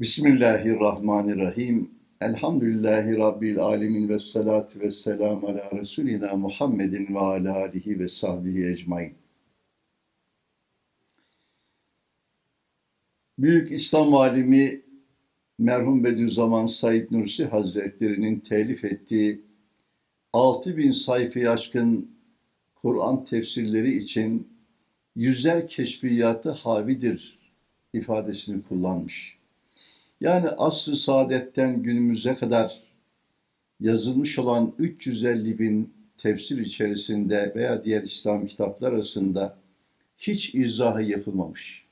Bismillahirrahmanirrahim. Elhamdülillahi Rabbil alemin ve salatu ve selamu ala Resulina Muhammedin ve ala alihi ve sahbihi ecmain. Büyük İslam alimi merhum Bediüzzaman Said Nursi Hazretleri'nin telif ettiği 6000 sayfayı aşkın Kur'an tefsirleri için yüzer keşfiyatı havidir ifadesini kullanmış. Yani asr-ı saadetten günümüze kadar yazılmış olan 350 bin tefsir içerisinde veya diğer İslam kitaplar arasında hiç izahı yapılmamış.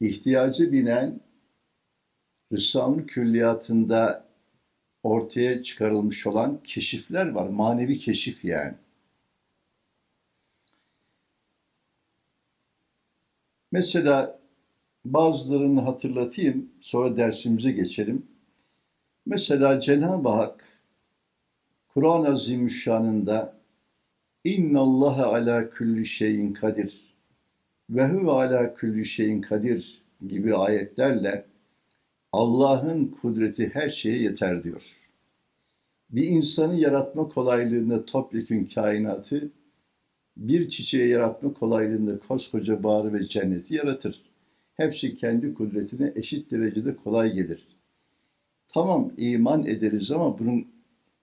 İhtiyacı binen Rıssam Külliyatı'nda ortaya çıkarılmış olan keşifler var. Manevi keşif yani. Mesela bazılarını hatırlatayım, sonra dersimize geçelim. Mesela Cenab-ı Hak Kur'an-ı Azimüşşan'ında İnna Allah ala kulli şeyin kadir ve huve ala kulli şeyin kadir gibi ayetlerle Allah'ın kudreti her şeye yeter diyor. Bir insanı yaratma kolaylığında topyekün kainatı, bir çiçeği yaratma kolaylığında koskoca bağrı ve cenneti yaratır. Hepsi kendi kudretine eşit derecede kolay gelir. Tamam iman ederiz ama bunun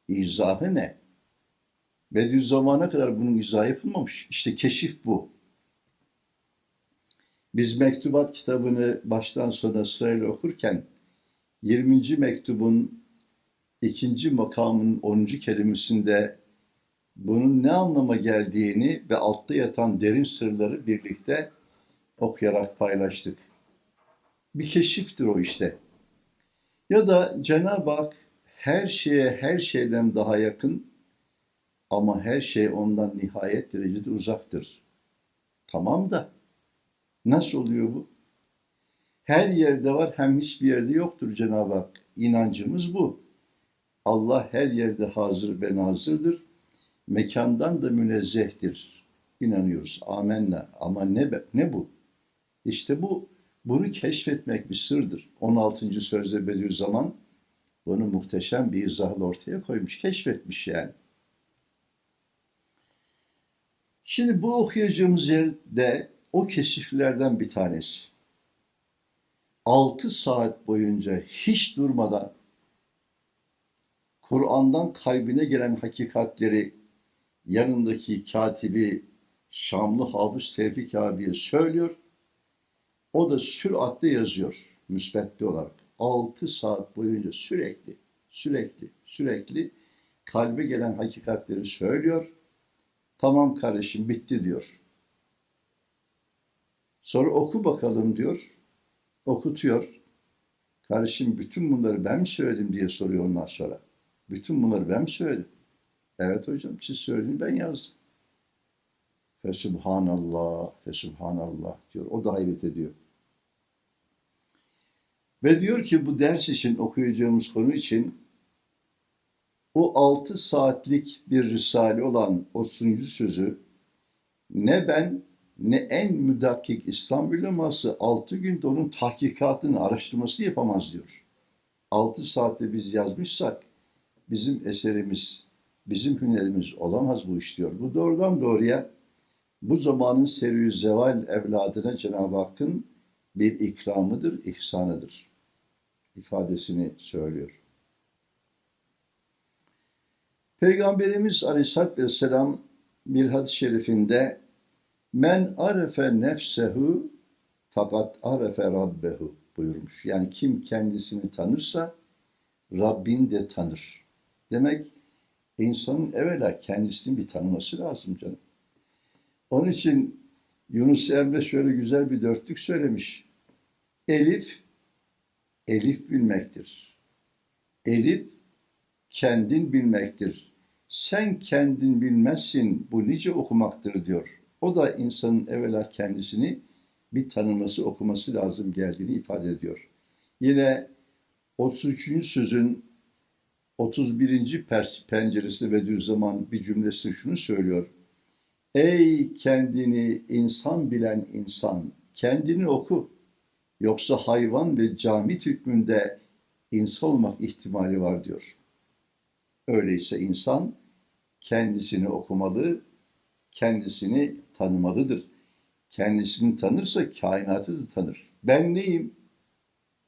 izahı ne? Bediüzzaman'a kadar bunun izahı yapılmamış. İşte keşif bu. Biz mektubat kitabını baştan sona sırayla okurken 20. mektubun ikinci makamın 10. kelimesinde bunun ne anlama geldiğini ve altta yatan derin sırları birlikte okuyarak paylaştık. Bir keşiftir o işte. Ya da Cenab-ı Hak her şeye her şeyden daha yakın ama her şey ondan nihayet derecede uzaktır. Tamam da nasıl oluyor bu? Her yerde var hem hiçbir yerde yoktur Cenab-ı Hak. İnancımız bu. Allah her yerde hazır ve nazırdır. Mekandan da münezzehtir. İnanıyoruz. Amenna. Ama ne, ne bu? İşte bu bunu keşfetmek bir sırdır. 16. sözde Bediüzzaman bunu muhteşem bir izahla ortaya koymuş, keşfetmiş yani. Şimdi bu okuyacağımız yerde o keşiflerden bir tanesi. 6 saat boyunca hiç durmadan Kur'an'dan kalbine gelen hakikatleri yanındaki katibi Şamlı Hafız Tevfik abiye söylüyor o da süratle yazıyor müsbetli olarak. 6 saat boyunca sürekli, sürekli, sürekli kalbe gelen hakikatleri söylüyor. Tamam kardeşim bitti diyor. Sonra oku bakalım diyor. Okutuyor. Kardeşim bütün bunları ben mi söyledim diye soruyor ondan sonra. Bütün bunları ben mi söyledim? Evet hocam siz söyledin ben yazdım. Fesubhanallah, Fesubhanallah diyor. O da hayret ediyor. Ve diyor ki bu ders için okuyacağımız konu için o altı saatlik bir risale olan o sunucu sözü ne ben ne en müdakkik İslam uleması altı günde onun tahkikatını, araştırması yapamaz diyor. Altı saatte biz yazmışsak bizim eserimiz, bizim hünerimiz olamaz bu iş diyor. Bu doğrudan doğruya bu zamanın serü zeval evladına Cenab-ı Hakk'ın bir ikramıdır, ihsanıdır ifadesini söylüyor. Peygamberimiz Aleyhisselatü Vesselam bir hadis-i şerifinde men arefe nefsehu fakat arefe rabbehu buyurmuş. Yani kim kendisini tanırsa Rabbin de tanır. Demek insanın evvela kendisini bir tanıması lazım canım. Onun için Yunus Emre şöyle güzel bir dörtlük söylemiş. Elif elif bilmektir. Elif kendin bilmektir. Sen kendin bilmezsin bu nice okumaktır diyor. O da insanın evvela kendisini bir tanıması, okuması lazım geldiğini ifade ediyor. Yine 33. sözün 31. penceresi Bediüzzaman bir cümlesi şunu söylüyor. Ey kendini insan bilen insan, kendini oku. Yoksa hayvan ve camit hükmünde insan olmak ihtimali var diyor. Öyleyse insan kendisini okumalı, kendisini tanımalıdır. Kendisini tanırsa kainatı da tanır. Ben neyim?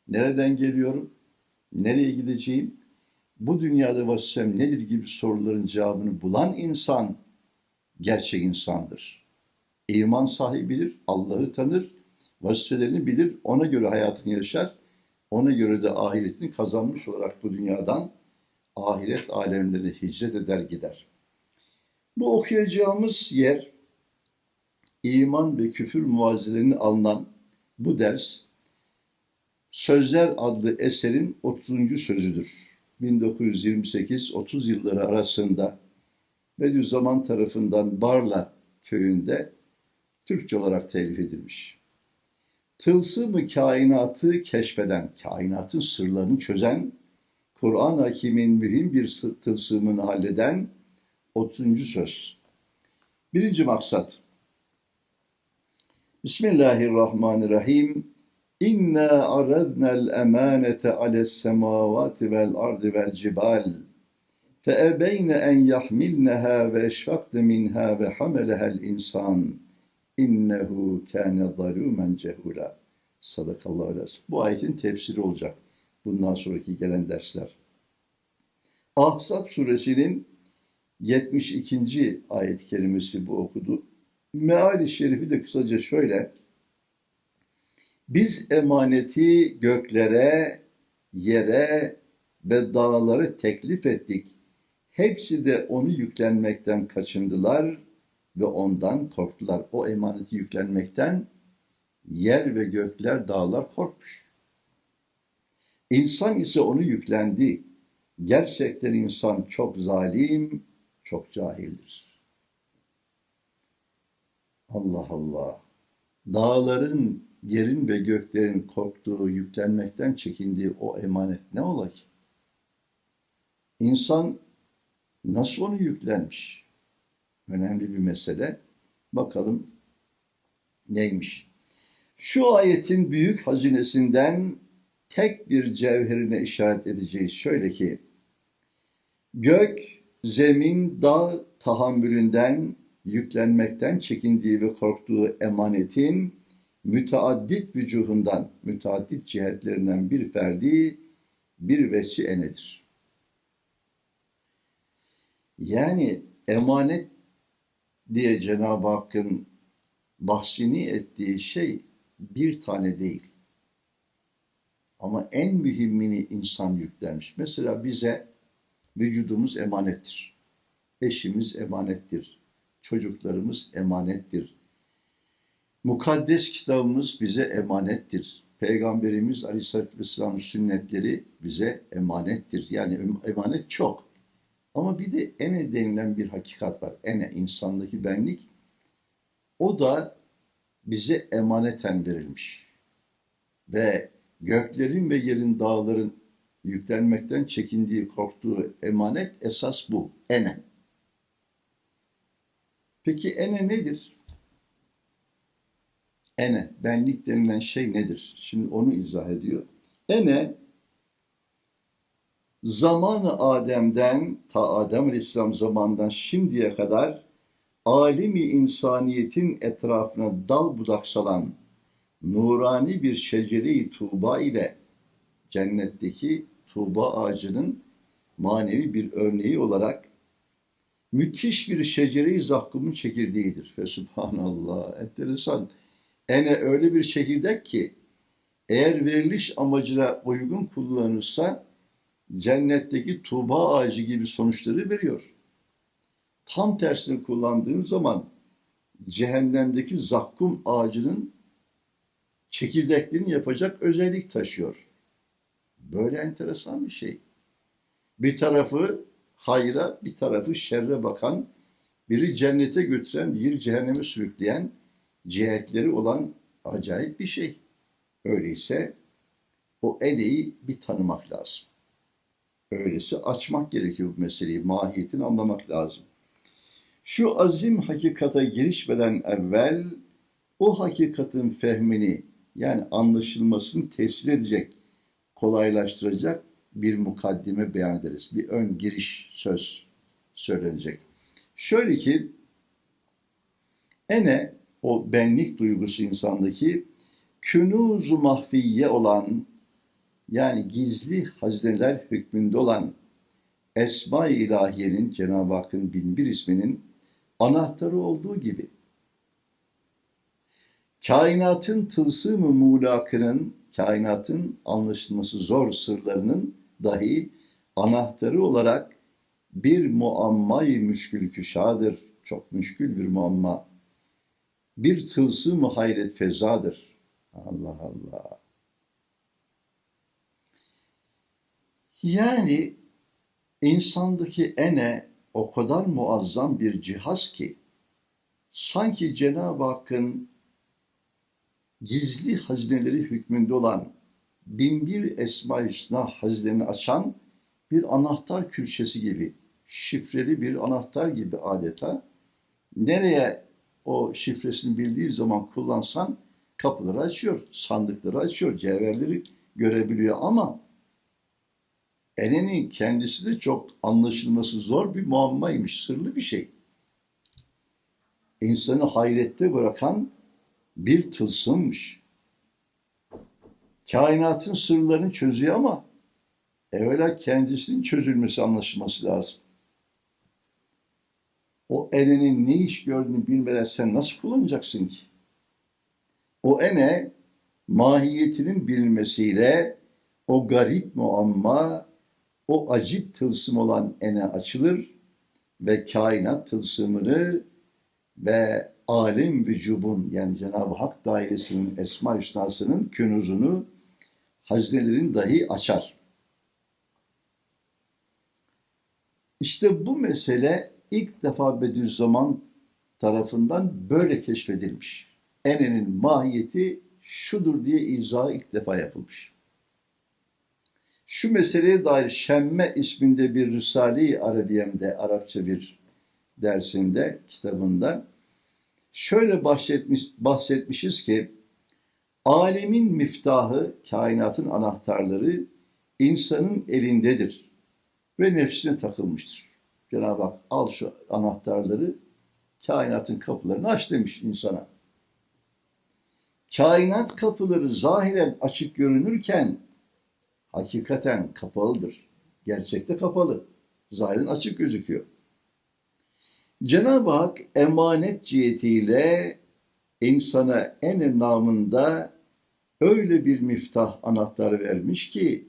Nereden geliyorum? Nereye gideceğim? Bu dünyada vazifem nedir gibi soruların cevabını bulan insan gerçek insandır. İman sahibidir, Allah'ı tanır, vazifelerini bilir, ona göre hayatını yaşar, ona göre de ahiretini kazanmış olarak bu dünyadan ahiret alemlerine hicret eder gider. Bu okuyacağımız yer iman ve küfür muvazelerinin alınan bu ders Sözler adlı eserin 30. sözüdür. 1928-30 yılları arasında Bediüzzaman tarafından Barla köyünde Türkçe olarak telif edilmiş tılsımı kainatı keşfeden, kainatın sırlarını çözen, Kur'an-ı Hakim'in mühim bir tılsımını halleden 30. söz. Birinci maksat. Bismillahirrahmanirrahim. İnna aradna'l emanete ale's semavati vel ardi vel cibal. Feebeyne en yahmilneha ve eşfakne minha ve hameleha'l insan innehu kâne zalûmen cehûlâ. Sadakallahu aleyhi. Bu ayetin tefsiri olacak. Bundan sonraki gelen dersler. Ahzab suresinin 72. ayet kelimesi bu okudu. Meali şerifi de kısaca şöyle. Biz emaneti göklere, yere ve dağları teklif ettik. Hepsi de onu yüklenmekten kaçındılar.'' Ve ondan korktular. O emaneti yüklenmekten yer ve gökler, dağlar korkmuş. İnsan ise onu yüklendi. Gerçekten insan çok zalim, çok cahildir. Allah Allah. Dağların, yerin ve göklerin korktuğu, yüklenmekten çekindiği o emanet ne ola? İnsan nasıl onu yüklenmiş? Önemli bir mesele. Bakalım neymiş? Şu ayetin büyük hazinesinden tek bir cevherine işaret edeceğiz. Şöyle ki, gök, zemin, dağ tahammülünden, yüklenmekten çekindiği ve korktuğu emanetin müteaddit vücuhundan, müteaddit cihetlerinden bir ferdi, bir veçi enedir. Yani emanet diye Cenab-ı Hakk'ın bahsini ettiği şey bir tane değil. Ama en mühimmini insan yüklenmiş. Mesela bize vücudumuz emanettir. Eşimiz emanettir. Çocuklarımız emanettir. Mukaddes kitabımız bize emanettir. Peygamberimiz Aleyhisselatü Vesselam'ın sünnetleri bize emanettir. Yani emanet çok. Ama bir de ene denilen bir hakikat var. Ene, insandaki benlik. O da bize emaneten verilmiş. Ve göklerin ve yerin dağların yüklenmekten çekindiği, korktuğu emanet esas bu. Ene. Peki ene nedir? Ene, benlik denilen şey nedir? Şimdi onu izah ediyor. Ene, zamanı Adem'den ta Adem Aleyhisselam zamandan şimdiye kadar alimi insaniyetin etrafına dal budak salan nurani bir şecere-i tuğba ile cennetteki tuğba ağacının manevi bir örneği olarak müthiş bir şecere-i zakkumun çekirdeğidir. Ve subhanallah, enteresan. Ene öyle bir çekirdek ki eğer veriliş amacına uygun kullanırsa cennetteki tuğba ağacı gibi sonuçları veriyor. Tam tersini kullandığın zaman cehennemdeki zakkum ağacının çekirdeklerini yapacak özellik taşıyor. Böyle enteresan bir şey. Bir tarafı hayra, bir tarafı şerre bakan, biri cennete götüren, diğeri cehenneme sürükleyen cihetleri olan acayip bir şey. Öyleyse o eleği bir tanımak lazım. Öyleyse açmak gerekiyor bu meseleyi, mahiyetini anlamak lazım. Şu azim hakikata girişmeden evvel o hakikatin fehmini Yani anlaşılmasını tesir edecek, kolaylaştıracak bir mukaddime beyan ederiz. Bir ön giriş söz söylenecek. Şöyle ki ene o benlik duygusu insandaki künuzu mahfiye olan yani gizli hazineler hükmünde olan Esma-i İlahiye'nin Cenab-ı Hakk'ın bin bir isminin anahtarı olduğu gibi kainatın tılsım-ı kainatın anlaşılması zor sırlarının dahi anahtarı olarak bir muammayı müşkül küşadır. Çok müşkül bir muamma. Bir tılsım-ı hayret fezadır. Allah Allah. Yani insandaki ene o kadar muazzam bir cihaz ki sanki Cenab-ı Hakk'ın gizli hazineleri hükmünde olan binbir Esma-i Hüsna hazinelerini açan bir anahtar külçesi gibi, şifreli bir anahtar gibi adeta. Nereye o şifresini bildiği zaman kullansan kapıları açıyor, sandıkları açıyor, cevherleri görebiliyor ama Enenin kendisi de çok anlaşılması zor bir muammaymış, sırlı bir şey. İnsanı hayrette bırakan bir tılsımmış. Kainatın sırlarını çözüyor ama evvela kendisinin çözülmesi, anlaşılması lazım. O enenin ne iş gördüğünü bilmeden sen nasıl kullanacaksın ki? O ene mahiyetinin bilinmesiyle o garip muamma, o acip tılsım olan ene açılır ve kainat tılsımını ve alim vücubun yani Cenab-ı Hak dairesinin esma hüsnasının künuzunu hazinelerin dahi açar. İşte bu mesele ilk defa Bediüzzaman tarafından böyle keşfedilmiş. Enenin mahiyeti şudur diye izahı ilk defa yapılmış. Şu meseleye dair Şemme isminde bir Risale-i Arabiyem'de, Arapça bir dersinde, kitabında şöyle bahsetmiş, bahsetmişiz ki alemin miftahı, kainatın anahtarları insanın elindedir ve nefsine takılmıştır. Cenab-ı Hak al şu anahtarları kainatın kapılarını aç demiş insana. Kainat kapıları zahiren açık görünürken hakikaten kapalıdır. Gerçekte kapalı. Zahiren açık gözüküyor. Cenab-ı Hak emanet cihetiyle insana en namında öyle bir miftah anahtarı vermiş ki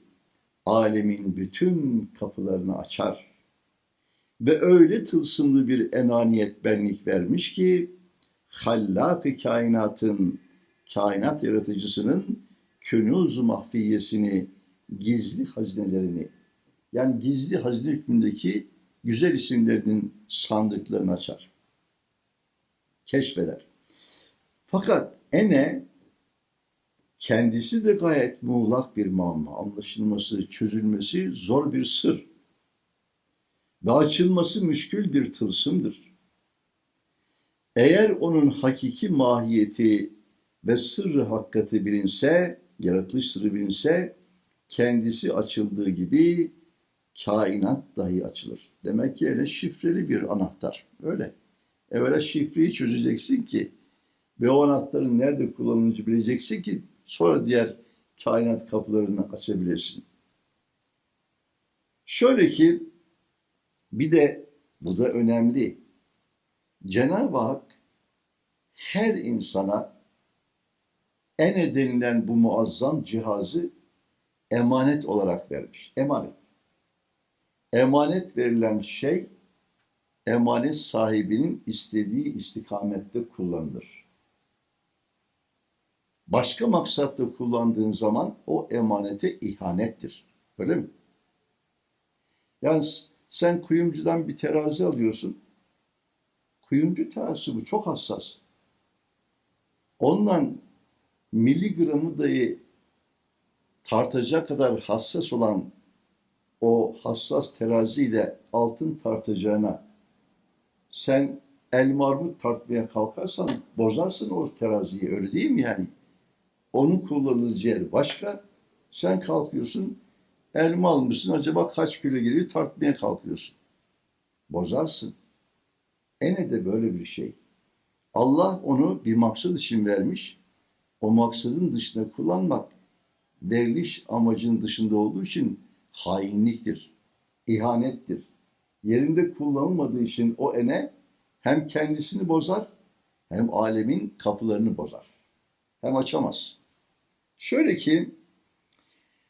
alemin bütün kapılarını açar. Ve öyle tılsımlı bir enaniyet benlik vermiş ki hallak kainatın, kainat yaratıcısının künuz mahfiyesini, gizli hazinelerini, yani gizli hazine hükmündeki güzel isimlerinin sandıklarını açar. Keşfeder. Fakat ene kendisi de gayet muğlak bir muamma. Anlaşılması, çözülmesi zor bir sır. Ve açılması müşkül bir tılsımdır. Eğer onun hakiki mahiyeti ve sırrı hakikati bilinse, yaratılış sırrı bilinse, kendisi açıldığı gibi kainat dahi açılır. Demek ki öyle şifreli bir anahtar. Öyle. Evvela şifreyi çözeceksin ki ve o anahtarın nerede kullanılacağını bileceksin ki sonra diğer kainat kapılarını açabilesin. Şöyle ki bir de bu da önemli. Cenab-ı Hak her insana en denilen bu muazzam cihazı emanet olarak vermiş. Emanet. Emanet verilen şey emanet sahibinin istediği istikamette kullanılır. Başka maksatta kullandığın zaman o emanete ihanettir. Öyle mi? Yani sen kuyumcudan bir terazi alıyorsun. Kuyumcu terazisi bu çok hassas. Ondan miligramı dahi tartacak kadar hassas olan o hassas teraziyle altın tartacağına sen el marmut tartmaya kalkarsan bozarsın o teraziyi öyle değil mi yani? Onun kullanılacağı yer başka. Sen kalkıyorsun, elma almışsın, acaba kaç kilo geliyor tartmaya kalkıyorsun. Bozarsın. Ene de böyle bir şey. Allah onu bir maksat için vermiş. O maksadın dışında kullanmak veriliş amacının dışında olduğu için hainliktir, ihanettir. Yerinde kullanılmadığı için o ene hem kendisini bozar hem alemin kapılarını bozar. Hem açamaz. Şöyle ki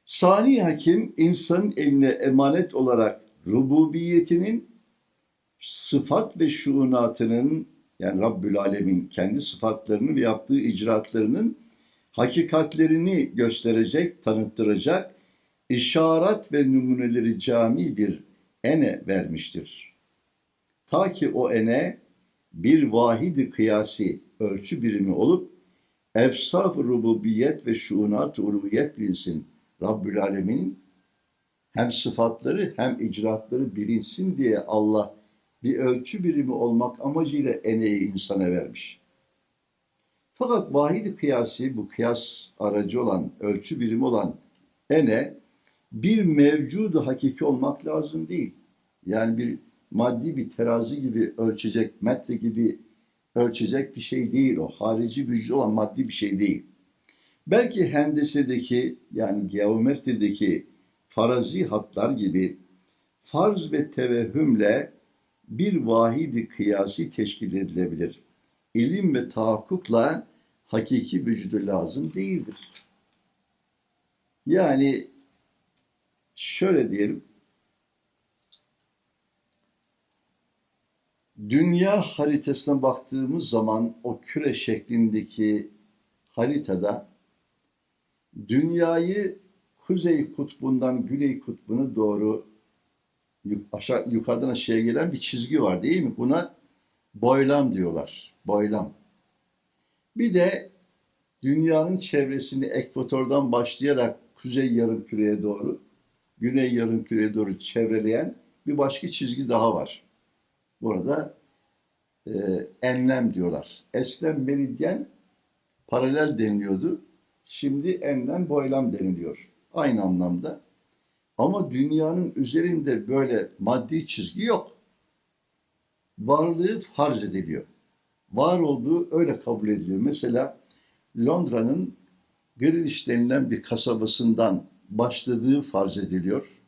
Sani Hakim insanın eline emanet olarak rububiyetinin sıfat ve şuunatının yani Rabbül Alemin kendi sıfatlarını ve yaptığı icraatlarının hakikatlerini gösterecek, tanıttıracak işaret ve numuneleri cami bir ene vermiştir. Ta ki o ene bir vahidi kıyasi ölçü birimi olup efsaf rububiyet ve şuunat uluhiyet bilinsin. Rabbül Alemin'in hem sıfatları hem icraatları bilinsin diye Allah bir ölçü birimi olmak amacıyla eneyi insana vermiş. Fakat vahidi kıyasi bu kıyas aracı olan, ölçü birimi olan ene bir mevcudu hakiki olmak lazım değil. Yani bir maddi bir terazi gibi ölçecek, metre gibi ölçecek bir şey değil o. Harici vücudu olan maddi bir şey değil. Belki hendesedeki yani geometrideki farazi hatlar gibi farz ve tevehhümle bir vahidi kıyasi teşkil edilebilir. İlim ve tahakkukla hakiki vücudu lazım değildir. Yani şöyle diyelim, dünya haritasına baktığımız zaman o küre şeklindeki haritada dünyayı kuzey kutbundan güney kutbuna doğru aşağı, yukarıdan aşağıya gelen bir çizgi var değil mi? Buna boylam diyorlar. Boylam. Bir de dünyanın çevresini ekvatordan başlayarak kuzey yarımküreye doğru, güney yarımküreye doğru çevreleyen bir başka çizgi daha var. Burada e, enlem diyorlar. Eskiden meridyen paralel deniliyordu. Şimdi enlem boylam deniliyor. Aynı anlamda. Ama dünyanın üzerinde böyle maddi çizgi yok. Varlığı farz ediliyor. Var olduğu öyle kabul ediliyor. Mesela Londra'nın Greenwich denilen bir kasabasından başladığı farz ediliyor.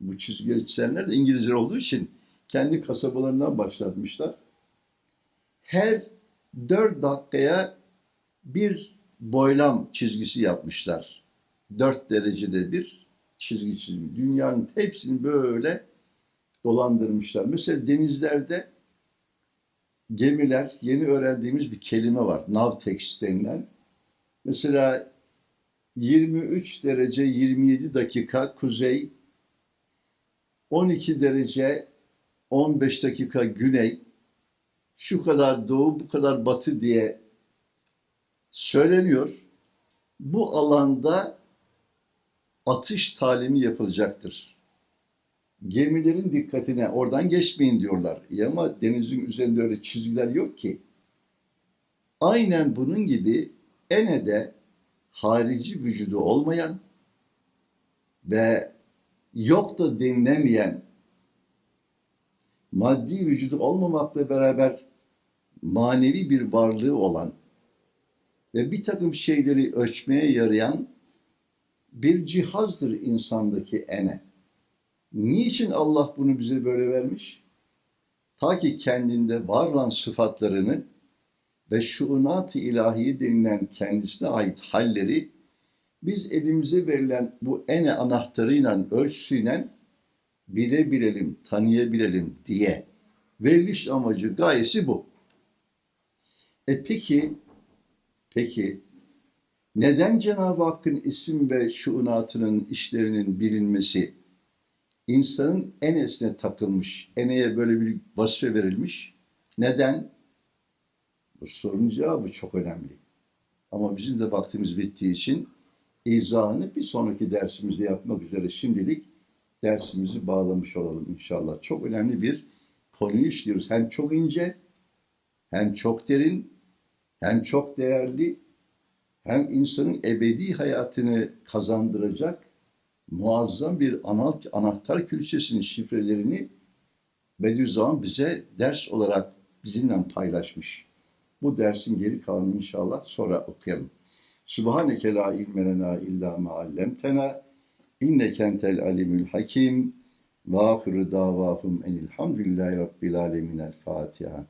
Bu çizgileri çizenler de İngilizler olduğu için kendi kasabalarından başlatmışlar. Her dört dakikaya bir boylam çizgisi yapmışlar. Dört derecede bir çizgi çizgi. Dünyanın hepsini böyle dolandırmışlar. Mesela denizlerde gemiler, yeni öğrendiğimiz bir kelime var. Navtex denilen. Mesela 23 derece 27 dakika kuzey, 12 derece 15 dakika güney, şu kadar doğu, bu kadar batı diye söyleniyor. Bu alanda atış talimi yapılacaktır. Gemilerin dikkatine oradan geçmeyin diyorlar. İyi ama denizin üzerinde öyle çizgiler yok ki. Aynen bunun gibi Ene'de harici vücudu olmayan ve yok da denilemeyen maddi vücudu olmamakla beraber manevi bir varlığı olan ve bir takım şeyleri ölçmeye yarayan bir cihazdır insandaki ene. Niçin Allah bunu bize böyle vermiş? Ta ki kendinde var olan sıfatlarını ve şuunat-ı ilahi denilen kendisine ait halleri biz elimize verilen bu ene anahtarıyla, ölçüsüyle bilebilelim, tanıyabilelim diye veriliş amacı, gayesi bu. E peki, peki neden Cenab-ı Hakk'ın isim ve şuunatının işlerinin bilinmesi insanın enesine takılmış, eneye böyle bir vasfe verilmiş? Neden? Bu sorunun cevabı çok önemli. Ama bizim de vaktimiz bittiği için izahını bir sonraki dersimizde yapmak üzere şimdilik dersimizi bağlamış olalım inşallah. Çok önemli bir konuyu işliyoruz. Hem çok ince, hem çok derin, hem çok değerli hem insanın ebedi hayatını kazandıracak muazzam bir ana- anahtar külçesinin şifrelerini Bediüzzaman bize ders olarak bizimle paylaşmış. Bu dersin geri kalanını inşallah sonra okuyalım. Subhaneke la ilme lena illa ma allamtena inneke entel alimul hakim ve ahiru davahum rabbil alemin el Fatiha.